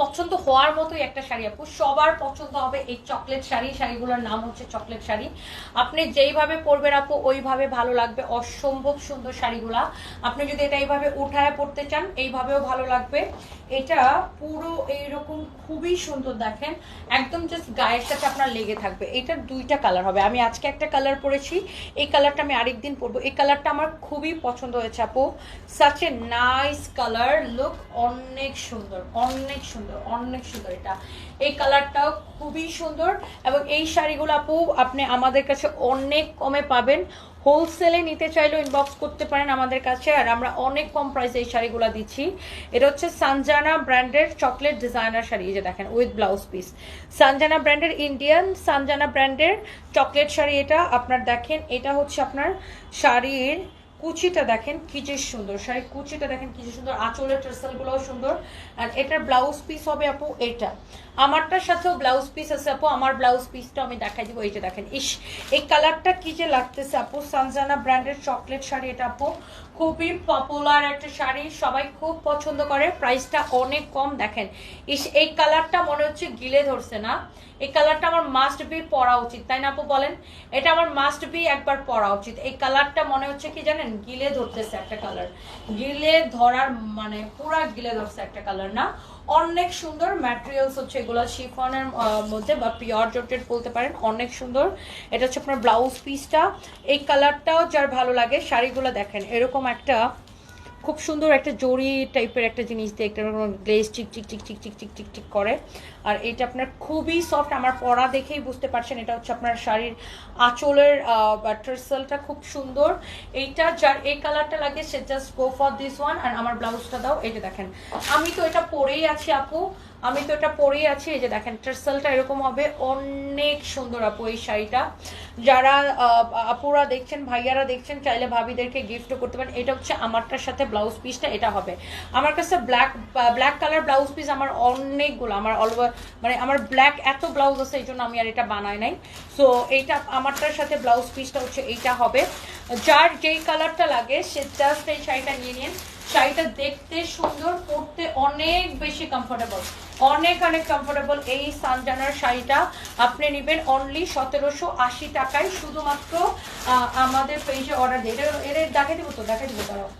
পছন্দ হওয়ার মতোই একটা শাড়ি আপু। সবার পছন্দ হবে এই চকলেট শাড়ি। শাড়িগুলোর নাম হচ্ছে চকলেট শাড়ি। আপনি যেইভাবে পরবেন আপু, ওইভাবে ভালো লাগবে। অসম্ভব সুন্দর শাড়িগুলা। আপনি যদি এটা এইভাবে উঠায় পড়তে চান, এইভাবেও ভালো লাগবে। এটা পুরো এইরকম খুবই সুন্দর দেখেন। একদম জাস্ট গায়ের সাথে আপনার লেগে থাকবে। এটার দুইটা কালার হবে। আমি আজকে একটা কালার পরেছি। এই কালারটা আমি আরেকদিন পরবো। এই কালারটা আমার খুবই পছন্দ হয়েছে আপু। Such a nice colour look অনেক সুন্দর অনেক সুন্দর। অনেক সুন্দর। এটা, এই কালারটাও খুবই সুন্দর এবং এই শাড়িগুলো আপু, আপনি আমাদের কাছে অনেক কমে পাবেন। হোলসেলে নিতে চাইলেও ইনবক্স করতে পারেন আমাদের কাছে। আর আমরা অনেক কম প্রাইসে এই শাড়িগুলো দিচ্ছি। এটা হচ্ছে সানজানা ব্র্যান্ডের চকলেট ডিজাইনার শাড়ি, এই যে দেখেন উইথ ব্লাউজ পিস সানজানা ব্র্যান্ডের ইন্ডিয়ান সানজানা ব্র্যান্ডের চকলেট শাড়ি এটা। আপনার দেখেন, এটা হচ্ছে আপনার শাড়ির কুচিটা দেখেন কি যে সুন্দর। শাড়ির কুচিটা দেখেন কি যে সুন্দর। আঁচলের টার্সেলগুলোও সুন্দর। আর এটার ব্লাউজ পিস হবে আপু এটা আমারটার সাথেও ব্লাউজ পিস আছে আপু। আমার ব্লাউজ পিসটা আমি দেখাই দিব। এই যে দেখেন, ইস, এই কালারটা কি যে লাগতেছে আপু। সানজানা ব্র্যান্ডের চকলেট শাড়ি এটা আপু। খুবই পপুলার একটা শাড়ি। সবাই খুব পছন্দ করে। প্রাইসটা অনেক কম দেখেন। ইস, এই কালারটা মনে হচ্ছে গিলে ধরছে না। এই কালারটা আমার মাস্ট বি পরা উচিত, তাই না আপু বলেন? এটা আমার মাস্ট বি একবার পরা উচিত। এই কালারটা মনে হচ্ছে কি জানেন? গিলে ধরতেছে একটা কালার গিলে ধরার মানে পুরা গিলে ধরছে একটা কালার না। অনেক সুন্দর ম্যাটেরিয়ালস হচ্ছে এগুলো শিফনের মধ্যে বা পিওর জটেড বলতে পারেন, অনেক সুন্দর। এটা হচ্ছে আপনার ব্লাউজ পিসটা এই কালারটাও যার ভালো লাগে, শাড়িগুলো দেখেন, এরকম একটা খুব সুন্দর একটা জরি টাইপের একটা জিনিস দিয়ে একটা গ্লেজ চিক চিক চিক চিক চিক চিক চিক চিক করে। আর এটা আপনার খুবই সফট আমার পরা দেখেই বুঝতে পারছেন, এটা হচ্ছে আপনার শাড়ির আঁচলের ট্রেসেলটা খুব সুন্দর। এইটা যার, এই কালারটা লাগে, সে just go for this one আর আমার ব্লাউজটা দাও, এই যে দেখেন। আমি তো এটা পরেই আছি আপু আমি তো এটা পরেই আছি, এই যে দেখেন, ট্রেসেলটা এরকম হবে, অনেক সুন্দর আপু এই শাড়িটা। যারা আপুরা দেখছেন, ভাইয়ারা দেখছেন, চাইলে ভাবিদেরকে গিফটও করতে পারেন। এটা হচ্ছে আমারটার সাথে ব্লাউজ পিসটা এটা হবে। আমার কাছে black black colour blouse piece আমার অনেকগুলো, আমার অল মানে আমার ব্ল্যাক এত ব্লাউজ আছে, এই জন্য আমি আর এটা বানাই নাই। সো এইটা আমারটার সাথে ব্লাউজ পিসটা হচ্ছে, এইটা হবে। যার যেই কালারটা লাগে, সে জাস্ট এই শাড়িটা নিয়ে নিন। শাড়িটা দেখতে সুন্দর পরতে অনেক বেশি কমফোর্টেবল অনেক অনেক কমফোর্টেবল এই সানজানার শাড়িটা। আপনি নেবেন অনলি সতেরোশো আশি টাকায়। শুধুমাত্র আমাদের পেজে অর্ডার দিয়ে এটা এর দেখাই দেবো তো, দেখাই দেবো তারাও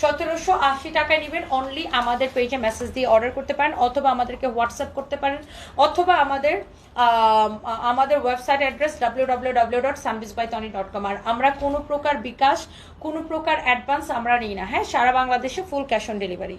সতেরোশো আশি টাকায় নেবেন অনলি আমাদের পেজে মেসেজ দিয়ে অর্ডার করতে পারেন, অথবা আমাদেরকে হোয়াটসঅ্যাপ করতে পারেন, অথবা আমাদের আমাদের website address W dot dot com আর আমরা কোনো প্রকার বিকাশ, কোনো প্রকার অ্যাডভান্স আমরা নিই না। হ্যাঁ সারা বাংলাদেশে ফুল ক্যাশ অন ডেলিভারি